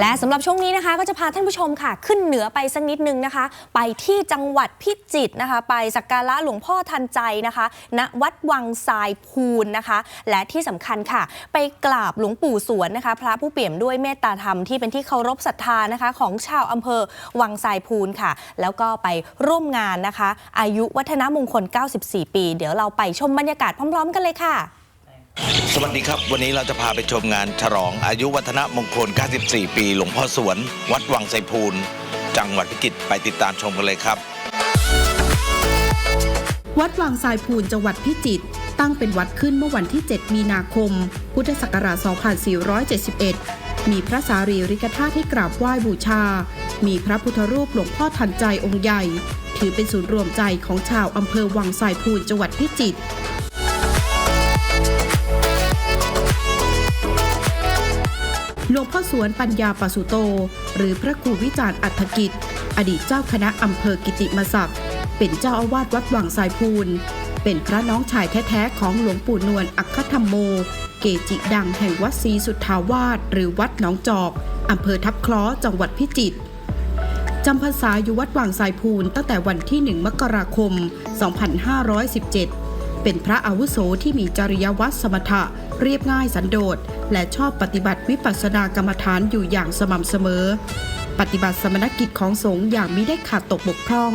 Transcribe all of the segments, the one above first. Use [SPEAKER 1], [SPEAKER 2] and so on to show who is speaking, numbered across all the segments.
[SPEAKER 1] และสำหรับช่วงนี้นะคะก็จะพาท่านผู้ชมค่ะ ขึ้นเหนือไปสักนิดนึงนะคะ ไปที่จังหวัดพิจิตรนะคะ ไปสักการะหลวงพ่อทันใจนะคะณวัดวังทรายพูนนะคะ และที่สำคัญค่ะ ไปกราบหลวงปู่สวนนะคะ พระผู้เปี่ยมด้วยเมตตาธรรมที่เป็นที่เคารพศรัทธานะคะ ของชาวอำเภอวังทรายพูนค่ะ แล้วก็ไปร่วมงานนะคะ อายุวัฒนมงคล 94 ปี เดี๋ยวเราไปชมบรรยากาศพร้อม ๆ กันเลยค่ะ
[SPEAKER 2] สวัสดีครับ วันนี้เราจะพาไปชมงานฉลองอายุวัฒนมงคล 94 ปี หลวงพ่อสวน วัดวังไซพูน จังหวัดพิจิตรไปติดตามชมกันเลยครับ
[SPEAKER 3] วัดวังทรายพูนจังหวัดพิจิตรตั้งเป็นวัดขึ้นเมื่อวันที่ 7 มีนาคม พุทธศักราช 2471 มีพระสารีริกธาตุให้กราบไหว้บูชา มีพระพุทธรูปหลวงพ่อทันใจองค์ใหญ่ ถือเป็นศูนย์รวมใจของชาวอำเภอวังทรายพูนจังหวัดพิจิตร หลวงพ่อสวนปัญญาปสุโต หรือพระครูวิจารณ์อัฐกิจ อดีตเจ้าคณะอำเภอกิติมศักดิ์เป็นเจ้าอาวาสวัดวังสายพูน เป็นพระน้องชายแท้ๆของหลวงปู่นวลอัคคธรรมโม เกจิดังแห่งวัดศรีสุทธาวาสหรือวัดหนองจอกอำเภอทับคล้อจังหวัดพิจิตรจำพรรษาอยู่วัดวังสายพูนตั้งแต่วันที่ 1 มกราคม 2517 เป็นพระอาวุโสที่มีจริยวัตรสมถะเรียบง่ายสันโดษ และชอบปฏิบัติวิปัสสนากรรมฐานอยู่อย่างสม่ำเสมอ ปฏิบัติสมณกิจของสงฆ์อย่างมิได้ขาดตกบกพร่อง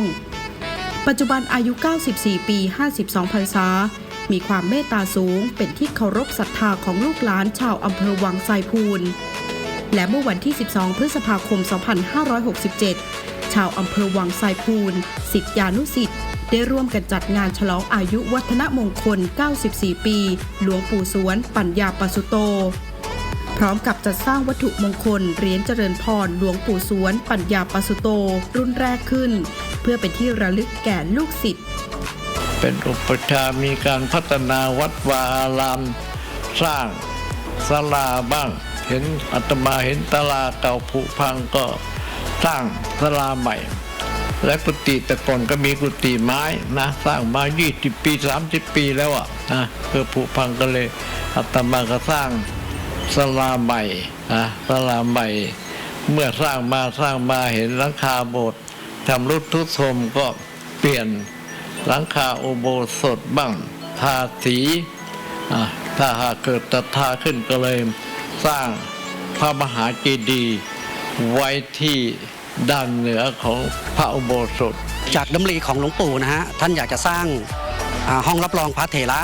[SPEAKER 3] ปัจจุบันอายุ 94 ปี 52 พรรษา มีความเมตตาสูงเป็นที่เคารพศรัทธาของลูกหลานชาวอำเภอวังไซพูน และเมื่อวันที่ 12 พฤษภาคม 2567 ชาวอำเภอวังไซพูนสิทธิานุสิทธิ์ ได้ร่วมกันจัดงานฉลองอายุวัฒนมงคล 94 ปี หลวงปู่สวนปัญญาปสุโต พร้อมกับจัดสร้างวัตถุมงคลเหรียญเจริญพรหลวงปู่สวน ปัญญาปสุโต รุ่นแรกขึ้น เพื่อเป็นที่ระลึกแก่ลูกศิษย์
[SPEAKER 4] เป็นอุปชามีการพัฒนาวัดวาอาราม สร้างศาลาบ้าง เห็นอาตมาเห็นตลาเก่าผุพังก็สร้างศาลาใหม่ และกุฏิแต่ก่อนก็มีกุฏิไม้นะสร้างมา 20 ปี 30 ปีแล้วอะนะเพื่อผุพังก็เลยอาตมาก็สร้างศาลาใหม่นะศาลาใหม่ เมื่อสร้างมาสร้างมาเห็นหลังคาโบสถ์ทำรุดทุดโทมก็เปลี่ยนหลังคาอุโบสถบ้างทาสีอะถ้าหากเกิดตัทาขึ้นก็เลยสร้างพระมหาเจดีย์ไว้ที่ ด้านเหนือของพระอุโบสถ
[SPEAKER 5] จากดำริของหลวงปู่นะฮะท่านอยากจะสร้างห้องรับรองพระเถระ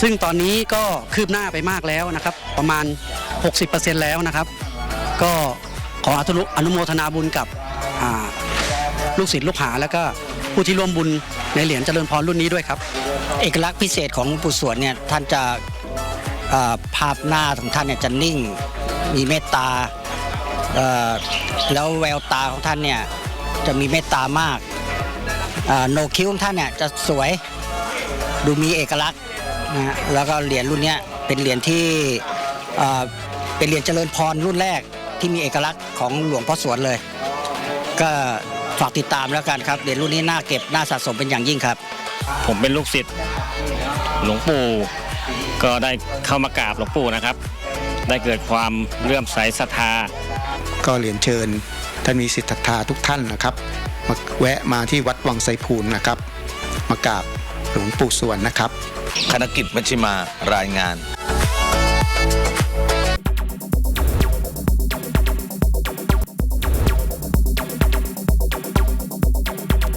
[SPEAKER 5] ซึ่งตอนนี้ก็คืบหน้าไปมากแล้วนะครับ ประมาณ 60%แล้วนะครับ ก็ขออนุอนุโมทนาบุญกับลูกศิษย์ลูกหาแล้วก็ผู้ที่ร่วมบุญในเหรียญเจริญพรรุ่นนี้ด้วยครับ เอกลักษณ์พิเศษของหลวงปู่สวดเนี่ยท่านจะภาพหน้าของท่านเนี่ยจะนิ่ง มีเมตตา แล้วแววตาของท่านเนี่ยจะมีเมตตามากโหนคิ้วของท่านเนี่ยจะสวยดูมีเอกลักษณ์นะฮะแล้วก็เหรียญรุ่นเนี้ยเป็นเหรียญที่เป็นเหรียญเจริญพรรุ่นแรกที่มีเอกลักษณ์ของหลวงพ่อสวนเลย ก็ฝากติดตามแล้วกันครับเหรียญรุ่นนี้น่าเก็บน่าสะสมเป็นอย่างยิ่งครับ
[SPEAKER 6] ผมเป็นลูกศิษย์หลวงปู่ก็ได้เข้ามากราบหลวงปู่นะครับ ได้เกิดความเลื่อมใสศรัทธา
[SPEAKER 7] ก็เรียนเชิญท่านมีสิทธาทุกท่านนะครับ มาแวะมาที่วัดวังไซพูนนะครับ มากราบหลวงปู่สวนนะครับ
[SPEAKER 2] คณะกิจมัชฌิมารายงาน